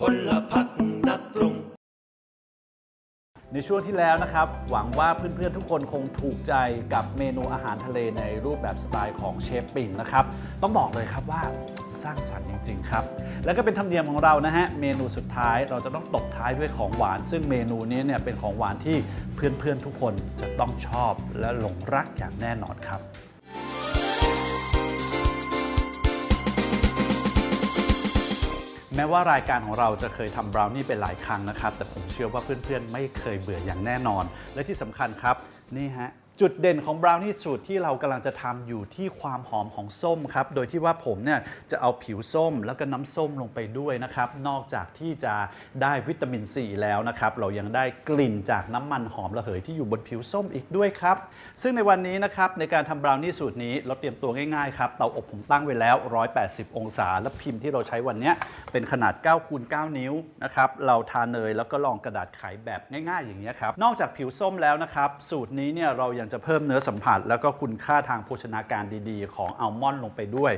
พลพักนักปรุง ในช่วงที่แล้วนะครับ หวังว่าเพื่อนๆทุกคนคงถูกใจกับเมนูอาหารทะเลในรูปแบบสไตล์ของเชฟปิ่นนะครับ ต้องบอกเลยครับว่าสร้างสรรค์จริง ๆ ครับ แล้วก็เป็นธรรมเนียมของเรานะฮะ เมนูสุดท้ายเราจะต้องตบท้ายด้วยของหวาน ซึ่งเมนูนี้เนี่ยเป็นของหวานที่เพื่อนๆทุกคนจะต้องชอบและหลงรักอย่างแน่นอนครับ แม้ว่ารายการของเราจะเคยทำบราวนี่ไปหลายครั้งนะครับ แต่ผมเชื่อว่าเพื่อนๆ ไม่เคยเบื่ออย่างแน่นอน และที่สำคัญครับ นี่ฮะ จุดเด่นของบราวนี่สูตรที่เรากำลังจะทำอยู่ที่ความหอมของส้มครับ โดยที่ว่าผมเนี่ยจะเอาผิวส้มแล้วก็น้ำส้มลงไปด้วยนะครับ นอกจากที่จะได้วิตามินซีแล้วนะครับ เรายังได้กลิ่นจากน้ำมันหอมระเหยที่อยู่บนผิวส้มอีกด้วยครับ ซึ่งในวันนี้นะครับในการทำบราวนี่สูตรนี้เราเตรียมตัวง่ายๆครับ เตาอบผมตั้งไว้แล้ว 180 องศา และพิมพ์ที่เราใช้วันนี้เป็นขนาด9คูณ9นิ้วนะครับ เราทาเนยแล้วก็ลองกระดาษไขแบบง่าย ๆ อย่างนี้ครับ นอกจากผิวส้มแล้วนะครับสูตรนี้เนี่ยเรายังจะเพิ่มเนื้อสัมผัส แล้วก็คุณค่าทางโภชนาการดีๆ ของอัลมอนด์ลงไปด้วย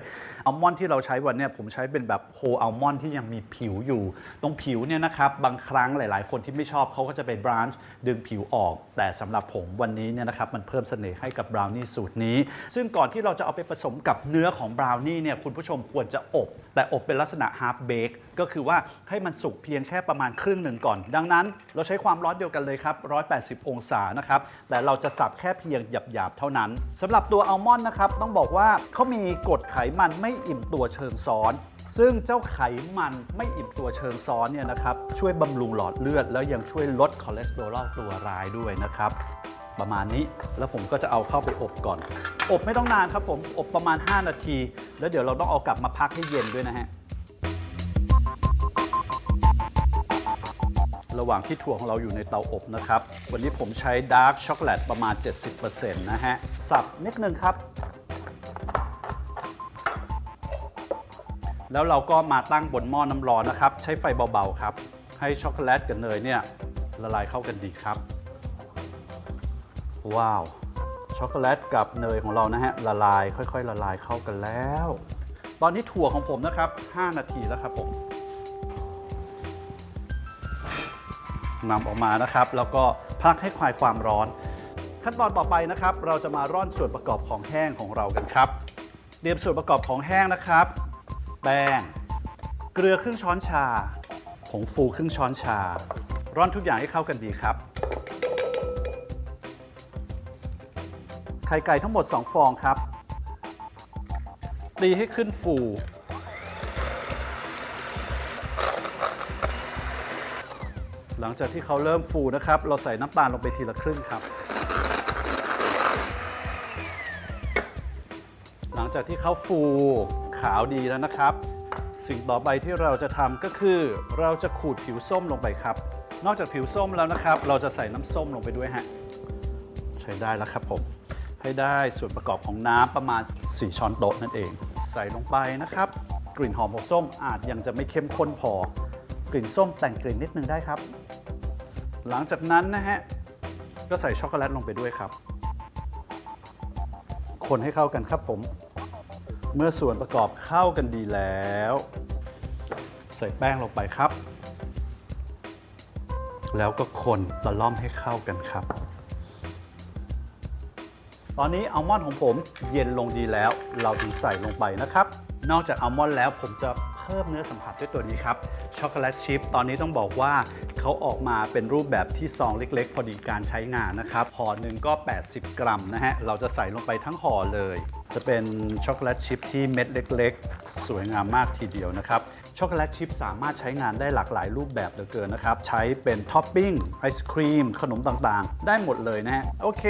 อัลมอนด์ที่เราใช้วันนี้ผมใช้เป็นแบบโฮอัลมอนด์ที่ยังมีผิวอยู่ ตรงผิวเนี่ยนะครับบางครั้งหลาย ๆ คนที่ไม่ชอบเขาก็จะไปบรานช์ดึงผิวออก แต่สำหรับผมวันนี้เนี่ยนะครับมันเพิ่มเสน่ห์ให้กับบราวนี่สูตรนี้ ซึ่งก่อนที่เราจะเอาไปผสมกับเนื้อของบราวนี่เนี่ยคุณผู้ชมควรจะอบ แต่อบเป็นลักษณะฮาร์ b เบ e ก็คือว่าให้มันสุกเพียงแค่ประมาณครึ่งหนึ่งก่อน ดังนั้นเราใช้ความร้อนเดียวกันเลยครับ 180 องศานะครับ แต่เราจะสับแค่เพียงหยาบๆ เท่านั้นสำหรับตัวอัลมอนด์นะครับ ต้องบอกว่าเขามีกรดไขมันไม่อิ่มตัวเชิงซ้อน ซึ่งเจ้าไขมันไม่อิ่มตัวเชิงซ้อนเนี่ยนะครับช่วยบำรุงหลอดเลือด แล้วยังช่วยลดคอเลสเตอรอลตัวร้ายด้วยนะครับประมาณนี้แล้วผมก็จะเอาเข้าไปอบก่อน อบไม่ต้องนานครับผมอบประมาณ 5 นาที แล้วเดี๋ยวเราต้องเอากลับมาพักให้เย็นด้วยนะฮะ ระหว่างที่ถั่วของเราอยู่ในเตาอบนะครับ วันนี้ผมใช้ดาร์กช็อกโกแลตประมาณ 70%นะฮะ สับนิดนึงครับ แล้วเราก็มาตั้งบนหม้อน้ำร้อนนะครับ ใช้ไฟเบาๆครับ ให้ช็อกโกแลตกับเนยเนี่ยละลายเข้ากันดีครับ ว้าว ช็อกโกแลตกับเนยของเรานะฮะละลายค่อยๆ ละลายเข้ากันแล้ว ตอนนี้ถั่วของผมนะครับ 5 นาทีแล้วครับผม นำออกมานะครับ แล้วก็พักให้คลายความร้อน ขั้นตอนต่อไปนะครับ เราจะมาร่อนส่วนประกอบของแห้งของเรากันครับเตรียมส่วนประกอบของแห้งนะครับ แป้งเกลือครึ่งช้อนชา ผงฟูครึ่งช้อนชา ร่อนทุกอย่างให้เข้ากันดีครับไข่ไก่ทั้งหมด 2 ฟองครับตีให้ขึ้นฟู หลังจากที่เขาเริ่มฟูนะครับ เราใส่น้ำตาลลงไปทีละครึ่งครับ หลังจากที่เขาฟูขาวดีแล้วนะครับ สิ่งต่อไปที่เราจะทำก็คือ เราจะขูดผิวส้มลงไปครับ นอกจากผิวส้มแล้วนะครับ เราจะใส่น้ำส้มลงไปด้วยฮะใช้ได้แล้วครับผมให้ได้ส่วนประกอบของน้ำประมาณ 4 ช้อนโต๊ะนั่นเอง ใส่ลงไปนะครับ กลิ่นหอมของส้มอาจยังจะไม่เข้มข้นพอ กลิ่นส้มแต่งกลิ่นนิดนึงได้ครับ หลังจากนั้นนะฮะ ก็ใส่ช็อกโกแลตลงไปด้วยครับ คนให้เข้ากันครับผม เมื่อส่วนประกอบเข้ากันดีแล้ว ใส่แป้งลงไปครับ แล้วก็คนตะล่อมให้เข้ากันครับ ตอนนี้อัลมอนด์ของผมเย็นลงดีแล้ว เราถึงใส่ลงไปนะครับ นอกจากอัลมอนด์แล้วผมจะ พิ่มเนื้อสัมผัสด้วยตัวนี้ครับช็อกโกแลตชิพตอนนี้ต้องบอกว่าเขาออกมาเป็นรูปแบบที่ซองเล็ก ๆ พอดีการใช้งานนะครับห่อหนึ่งก็ 80 กรัมนะฮะเราจะใส่ลงไปทั้งห่อเลย จะเป็นช็อกโกแลตชิพที่เม็ดเล็ก ๆ สวยงามมากทีเดียวนะครับช็อกโกแลตชิพสามารถใช้งานได้หลากหลายรูปแบบเหลือเกินนะครับ ใช้เป็นท็อปปิ้งไอศครีม ขนมต่างๆ ได้หมดเลยนะฮะโอเค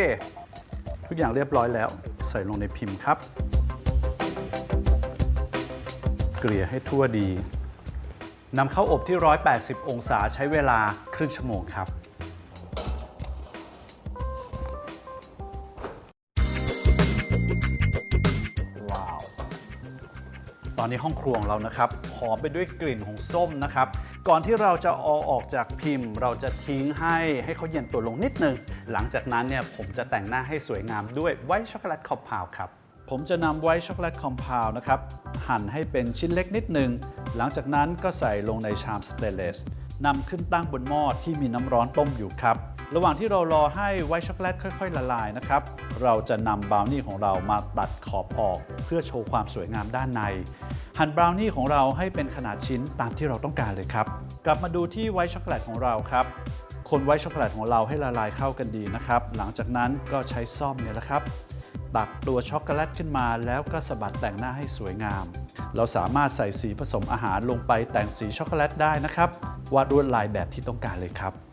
ทุกอย่างเรียบร้อยแล้ว ใส่ลงในพิมพ์ครับ เกลี่ยให้ทั่วดีนำเข้าอบที่ 180 องศาใช้เวลาครึ่งชั่วโมงครับว้าว ตอนนี้ห้องครัวของเรานะครับหอมไปด้วยกลิ่นของส้มนะครับ ก่อนที่เราจะเอาออกจากพิมพ์ เราจะทิ้งให้ให้เขาเย็นตัวลงนิดนึง หลังจากนั้นเนี่ยผมจะแต่งหน้าให้สวยงามด้วยไวท์ช็อกโกแลตขอบพาวครับ ผมจะนำไวท์ช็อกโกแลตคอมเพลนะครับ หั่นให้เป็นชิ้นเล็กนิดหนึ่งหลังจากนั้นก็ใส่ลงในชามสเตนเลสนำขึ้นตั้งบนหม้อที่มีน้ำร้อนต้มอยู่ครับ ระหว่างที่เรารอให้ไวท์ช็อกโกแลตค่อยๆ ละลายนะครับ เราจะนำบราวนี่ของเรามาตัดขอบออก เพื่อโชว์ความสวยงามด้านใน หั่นบราวนี่ของเราให้เป็นขนาดชิ้นตามที่เราต้องการเลยครับ กลับมาดูที่ไวท์ช็อกโกแลตของเราครับ คนไวท์ช็อกโกแลตของเราให้ละลายเข้ากันดีนะครับ หลังจากนั้นก็ใช้ซ่อมเนี่ยแหละครับ ตักตัวช็อกโกแลตขึ้นมาแล้วก็สะบัดแต่งหน้าให้สวยงาม เราสามารถใส่สีผสมอาหารลงไปแต่งสีช็อกโกแลตได้นะครับ วาดลวดลายแบบที่ต้องการเลยครับ